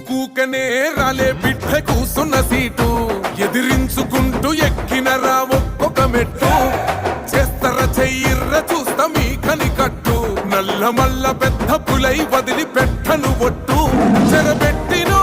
ఊకూకనే రాలే బిడ్డ కూసున్న సీటు. ఎదిరించుకుంటూ ఎక్కినరా ఒక్కొక్క మెట్టు. చేస్తర చెయ్యిర్ర చూస్తా మీ కని కట్టు నల్ల మల్ల పెద్ద పులై వదిలి పెట్టను ఒట్టు. చెరబెట్టినో